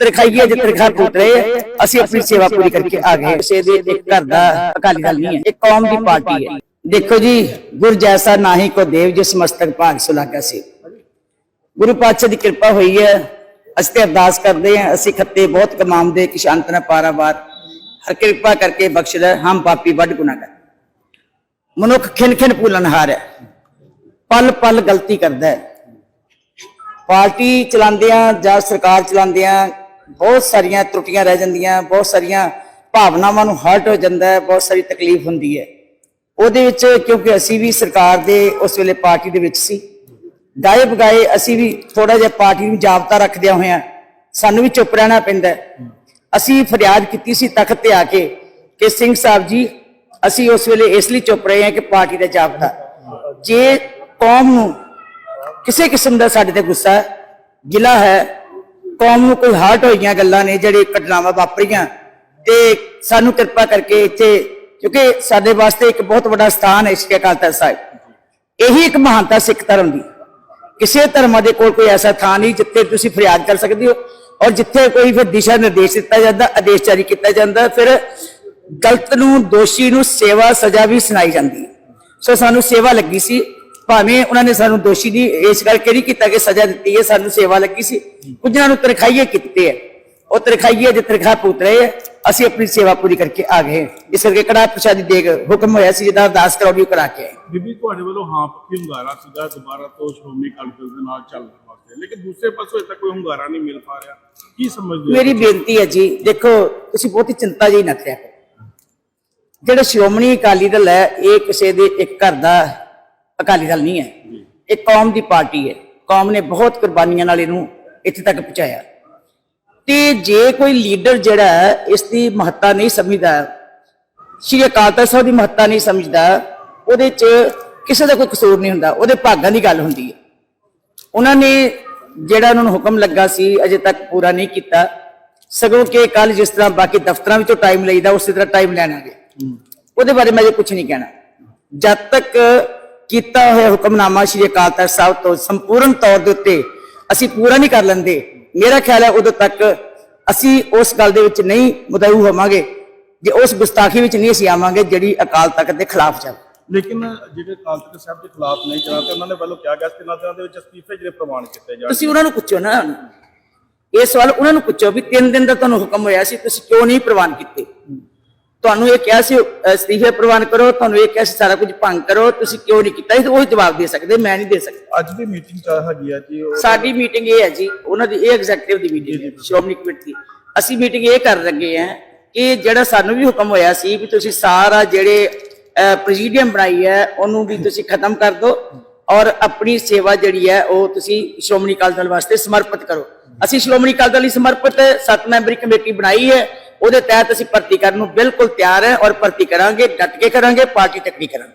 ਤਰਖਾਈਏ ਜਿ ਤਰਖਾ ਪੁੱਟ ਰਹੇ। ਅਸੀਂ ਆਪਣੀ ਸੇਵਾ ਪੂਰੀ ਕਰਕੇ ਆ ਗਏ ਕਿਸੇ ਦੇ ਇੱਕ ਘਰ ਦਾ ਅਕਾਲੀ ਦਲ ਨਹੀਂ ਹੈ ਇਹ ਕੌਮ ਦੀ ਪਾਰਟੀ ਹੈ। ਦੇਖੋ ਜੀ ਗੁਰ ਜੈਸਾ ਨਾਹੀ ਕੋ ਦੇਵ ਜਿਸ ਮਸਤਕ ਭਾਗ ਸੁਲਾਗਾ ਸੀ। ਗੁਰੂ ਪਾਤਸ਼ਾਹ ਦੀ ਕਿਰਪਾ ਹੋਈ ਹੈ ਅਸੀਂ ਤੇ ਅਰਦਾਸ ਕਰਦੇ ਹਾਂ ਅਸੀਂ ਖੱਤੇ ਬਹੁਤ ਕਮਾਉਂਦੇ ਕਿ ਸ਼ਾਂਤ ਨਾ ਪਾਰਾਵਾਰ ਹਰ ਕਿਰਪਾ ਕਰਕੇ ਬਖਸ਼ਦਾ ਹਮ ਪਾਪੀ ਵੱਡ ਗੁਨਾਹਗਾਰ ਮਨੁੱਖ ਖਿਨ ਖਿਨ ਭੁੱਲਣਹਾਰ ਹੈ ਪਲ ਪਲ ਗਲਤੀ ਕਰਦਾ ਹੈ। ਪਾਰਟੀ ਚਲਾਉਂਦਿਆਂ ਜਾਂ ਸਰਕਾਰ ਚਲਾਉਂਦਿਆਂ ਬਹੁਤ ਸਾਰੀਆਂ ਤਰੁੱਟੀਆਂ ਰਹਿ ਜਾਂਦੀਆਂ ਬਹੁਤ ਸਾਰੀਆਂ ਭਾਵਨਾਵਾਂ ਨੂੰ ਹਰਟ ਹੋ ਜਾਂਦਾ ਹੈ ਬਹੁਤ ਸਾਰੀ ਤਕਲੀਫ ਹੁੰਦੀ ਹੈ। ਉਹਦੇ ਵਿੱਚ ਕਿਉਂਕਿ ਅਸੀਂ ਵੀ ਸਰਕਾਰ ਦੇ ਉਸ ਵੇਲੇ ਪਾਰਟੀ ਦੇ ਵਿੱਚ ਸੀ ਗਾਏ ਬਗਾਏ ਅਸੀਂ ਵੀ ਥੋੜਾ ਜਿਹਾ ਪਾਰਟੀ ਨੂੰ ਜਾਬਤਾ ਰੱਖਦਿਆਂ ਹੋਇਆਂ ਸਾਨੂੰ ਵੀ ਚੁੱਪ ਰਹਿਣਾ ਪੈਂਦਾ ਅਸੀਂ ਫਰਿਆਦ ਕੀਤੀ ਸੀ ਤਖਤ ਤੇ ਆ ਕੇ ਕਿ ਸਿੰਘ ਸਾਹਿਬ ਜੀ ਅਸੀਂ ਉਸ ਵੇਲੇ ਇਸ ਲਈ ਚੁੱਪ ਰਹੇ ਹਾਂ ਕਿ ਪਾਰਟੀ ਦਾ ਜਾਬਤਾ ਜੇ ਕੌਮ ਨੂੰ ਕਿਸੇ ਕਿਸਮ ਦਾ ਸਾਡੇ ਤੇ ਗੁੱਸਾ ਹੈ, ਗਿਲਾ ਹੈ ਕੌਮ ਨੂੰ ਕੋਈ ਹਾਰਟ ਹੋਈਆਂ ਗੱਲਾਂ ਨੇ ਜਿਹੜੇ ਘਟਨਾਵਾਂ ਵਾਪਰੀਆਂ, ਤੇ ਸਾਨੂੰ ਕਿਰਪਾ ਕਰਕੇ ਇੱਥੇ, ਕਿਉਂਕਿ ਸਾਡੇ ਵਾਸਤੇ ਇੱਕ ਬਹੁਤ ਵੱਡਾ ਸਥਾਨ ਹੈ ਸ੍ਰੀ ਅਕਾਲ ਤਖਤ ਸਾਹਿਬ। ਇਹੀ ਇੱਕ ਮਹਾਨਤਾ ਸਿੱਖ ਧਰਮ ਦੀ। ਕਿਸੇ ਧਰਮਾਂ ਦੇ ਕੋਲ ਕੋਈ ਐਸਾ ਥਾਂ ਨਹੀਂ ਜਿੱਥੇ ਤੁਸੀਂ ਫਰਿਆਦ ਕਰ ਸਕਦੇ ਹੋ, ਔਰ ਜਿੱਥੇ ਕੋਈ ਫਿਰ ਦਿਸ਼ਾ ਨਿਰਦੇਸ਼ ਦਿੱਤਾ ਜਾਂਦਾ, ਆਦੇਸ਼ ਜਾਰੀ ਕੀਤਾ ਜਾਂਦਾ, ਫਿਰ ਗਲਤ ਨੂੰ, ਦੋਸ਼ੀ ਨੂੰ ਸੇਵਾ ਸਜ਼ਾ ਵੀ ਸੁਣਾਈ ਜਾਂਦੀ। ਹੈ ਸੋ ਸਾਨੂੰ ਸੇਵਾ ਲੱਗੀ ਸੀ ਭਾਵੇਂ ਉਹਨਾਂ ਨੇ ਸਾਨੂੰ ਦੋਸ਼ੀ ਦੀ ਇਸ ਕਰਕੇ ਨਹੀਂ ਕੀਤਾ ਕਿ ਸਜ਼ਾ ਦਿੱਤੀ ਹੈ ਸਾਨੂੰ ਸੇਵਾ ਲੱਗੀ ਸੀ। ਕੁਝਾਂ ਨੂੰ ਤਰਖਾਈਏ ਕੀਤੇ ਹੈ ਉਹ ਤਰਖਾਈਏ ਜੇ ਤਰਖਾ ਪੁੱਤ ਰਹੇ ਅਸੀਂ ਆਪਣੀ ਸੇਵਾ ਪੂਰੀ ਕਰਕੇ ਆ ਗਏ ਇਸ ਕਰਕੇ ਕੜਾ ਪ੍ਰਸ਼ਾਦੀ ਦੇ ਹੁਕਮ ਹੋਇਆ ਸੀ ਜਿਹਦਾ ਅਰਦਾਸ ਕਰਾਉਣੀ ਕਰਾ ਕੇ ਬੀਬੀ ਤੁਹਾਡੇ ਵੱਲੋਂ ਹਾਂ ਪੱਕੀ ਹੁੰਗਾਰਾ ਸੀਗਾ ਦੁਬਾਰਾ ਤੋਂ ਸ਼੍ਰੋਮਣੀ ਦਲ ਦੇ ਨਾਲ ਚੱਲਣ ਵਾਸਤੇ। ਲੇਕਿਨ ਦੂਸਰੇ ਪਾਸੋਂ ਤੱਕ ਕੋਈ ਹੁੰਗਾਰਾ ਨਹੀਂ ਮਿਲ ਪਾ ਰਿਹਾ। ਕੀ ਸਮਝਦੇ ਮੇਰੀ ਬੇਨਤੀ ਹੈ ਜੀ ਦੇਖੋ ਤੁਸੀਂ ਬਹੁਤੀ ਚਿੰਤਾ ਜੀ ਨਾ ਕਰਿਆ ਕਰੋ। ਜਿਹੜਾ ਸ਼੍ਰੋਮਣੀ ਅਕਾਲੀ ਦਲ ਹੈ ਇਹ ਕਿਸੇ ਦੇ ਇੱਕ ਘਰ ਦਾ ਅਕਾਲੀ ਦਲ ਨਹੀਂ ਹੈ। ਇਹ ਕੌਮ ਦੀ ਪਾਰਟੀ ਹੈ। ਕੌਮ ਨੇ ਬਹੁਤ ਕੁਰਬਾਨੀਆਂ ਨਾਲ ਇਹਨੂੰ ਇੱਥੇ ਤੱਕ ਪਹੁੰਚਾਇਆ। ਤੇ ਜੇ ਕੋਈ ਲੀਡਰ ਜਿਹੜਾ ਇਸ ਦੀ ਮਹੱਤਤਾ ਨਹੀਂ ਸਮਝਦਾ ਸ਼੍ਰੀ ਅਕਾਲ ਤਖਤ ਸਾਹਿਬ ਦੀ ਮਹੱਤਤਾ ਨਹੀਂ ਸਮਝਦਾ ਉਹਦੇ 'ਚ ਕਿਸੇ ਦਾ ਕੋਈ ਕਸੂਰ ਨਹੀਂ ਹੁੰਦਾ। ਉਹਦੇ ਭਾਗਾਂ ਦੀ ਗੱਲ ਹੁੰਦੀ ਹੈ। ਉਹਨਾਂ ਨੇ ਜਿਹੜਾ ਉਹਨਾਂ ਨੂੰ ਹੁਕਮ ਲੱਗਾ ਸੀ ਅਜੇ ਤੱਕ ਪੂਰਾ ਨਹੀਂ ਕੀਤਾ। ਸਗੋਂ ਕਿ ਕੱਲ ਜਿਸ ਤਰ੍ਹਾਂ ਬਾਕੀ ਦਫ਼ਤਰਾਂ ਵਿੱਚੋਂ ਟਾਈਮ ਲਈਦਾ ਉਸੇ ਤਰ੍ਹਾਂ ਟਾਈਮ ਲੈਣਾ ਗਿਆ ਉਹਦੇ ਬਾਰੇ ਮੈਂ ਜੇ ਕੁਝ ਨਹੀਂ ਕਹਿਣਾ। ਜਦ ਤੱਕ ਕੀਤਾ ਹੋਇਆ ਹੁਕਮਨਾਮਾ ਸ਼੍ਰੀ ਅਕਾਲ ਤਖਤ ਸਾਹਿਬ ਤੋਂ ਸੰਪੂਰਨ ਤੌਰ ਦੇ ਉੱਤੇ ਅਸੀਂ ਪੂਰਾ ਨਹੀਂ ਕਰ ਲੈਂਦੇ। ਮੇਰਾ ਖਿਆਲ ਹੈ ਉਦੋਂ ਤੱਕ ਅਸੀਂ ਉਸ ਗੱਲ ਦੇ ਵਿੱਚ ਨਹੀਂ ਮੁਦਊ ਹੋਵਾਂਗੇ ਜੇ ਉਸ ਗੁਸਤਾਖੀ ਵਿੱਚ ਨਹੀਂ ਅਸੀਂ ਆਵਾਂਗੇ ਜਿਹੜੀ ਅਕਾਲ ਤਖਤ ਦੇ ਖਿਲਾਫ ਚੱਲ ਲੇਕਿਨ ਜਿਹੜੇ ਅਕਾਲ ਤਖਤ ਸਾਹਿਬ ਦੇ ਖਿਲਾਫ ਨਹੀਂ ਚਲਾ ਤੇ ਉਹਨਾਂ ਨੇ ਵੱਲੋਂ ਕਿਹਾ ਗਿਆ ਕਿ ਦਿਨਾਂ ਦੇ ਵਿੱਚ ਅਸਤੀਫੇ ਜਿਹੜੇ ਪ੍ਰਵਾਨ ਕੀਤੇ ਜਾਣ ਤੁਸੀਂ ਉਹਨਾਂ ਨੂੰ ਪੁੱਛੋ ਨਾ। ਇਹ ਸਵਾਲ ਉਹਨਾਂ ਨੂੰ ਪੁੱਛੋ ਵੀ ਤਿੰਨ ਦਿਨ ਦਾ ਤੁਹਾਨੂੰ ਹੁਕਮ ਹੋਇਆ ਸੀ ਤੁਸੀਂ ਕਿਉਂ ਨਹੀਂ ਪ੍ਰਵਾਨ ਕੀਤੇ? ਤੁਹਾਨੂੰ ਇਹ ਕਿਹਾ ਸੀ ਅਸਤੀਫੇ ਪ੍ਰਵਾਨ ਕਰੋ ਤੁਹਾਨੂੰ ਇਹ ਕਿਹਾ ਸੀ ਸਾਰਾ ਕੁਝ ਭੰਗ ਕਰੋ ਤੁਸੀਂ ਕਿਉਂ ਨਹੀਂ ਕੀਤਾ? ਇਹ ਤਾਂ ਉਹੀ ਜਵਾਬ ਦੇ ਸਕਦੇ ਮੈਂ ਨਹੀਂ ਦੇ ਸਕਦਾ। ਅੱਜ ਦੀ ਮੀਟਿੰਗ ਚ ਹੈਗੀ ਆ ਜੀ ਸਾਡੀ ਮੀਟਿੰਗ ਇਹ ਹੈ ਜੀ ਉਹਨਾਂ ਦੀ ਇਹ ਐਗਜ਼ੈਕਟਿਵ ਦੀ ਮੀਟਿੰਗ ਹੈ ਸ਼੍ਰੋਮਣੀ ਕਮੇਟੀ ਦੀ। ਅਸੀਂ ਮੀਟਿੰਗ ਇਹ ਕਰ ਲੱਗੇ ਹਾਂ ਕਿ ਜਿਹੜਾ ਸਾਨੂੰ ਵੀ ਹੁਕਮ ਹੋਇਆ ਸੀ ਵੀ ਤੁਸੀਂ ਸਾਰਾ ਜਿਹੜੇ ਪ੍ਰੈਜ਼ੀਡੀਅਮ ਬਣਾਈ ਹੈ ਉਹਨੂੰ ਵੀ ਤੁਸੀਂ ਖਤਮ ਕਰ ਦਿਓ ਔਰ ਆਪਣੀ ਸੇਵਾ ਜਿਹੜੀ ਹੈ ਉਹ ਤੁਸੀਂ ਸ਼੍ਰੋਮਣੀ ਅਕਾਲੀ ਦਲ ਵਾਸਤੇ ਸਮਰਪਿਤ ਕਰੋ। ਅਸੀਂ ਸ਼੍ਰੋਮਣੀ ਅਕਾਲੀ ਦਲ ਲਈ ਸਮਰਪਿਤ ਸੱਤ ਮੈਂਬਰੀ ਕਮੇਟੀ ਬਣਾਈ ਹੈ ਉਹਦੇ ਤਹਿਤ ਅਸੀਂ ਭਰਤੀ ਕਰਨ ਨੂੰ ਬਿਲਕੁਲ ਤਿਆਰ ਹੈ ਔਰ ਭਰਤੀ ਕਰਾਂਗੇ, ਡਟ ਕੇ ਕਰਾਂਗੇ, ਪਾਰਟੀ ਤੱਕ ਨਹੀਂ ਕਰਾਂਗੇ।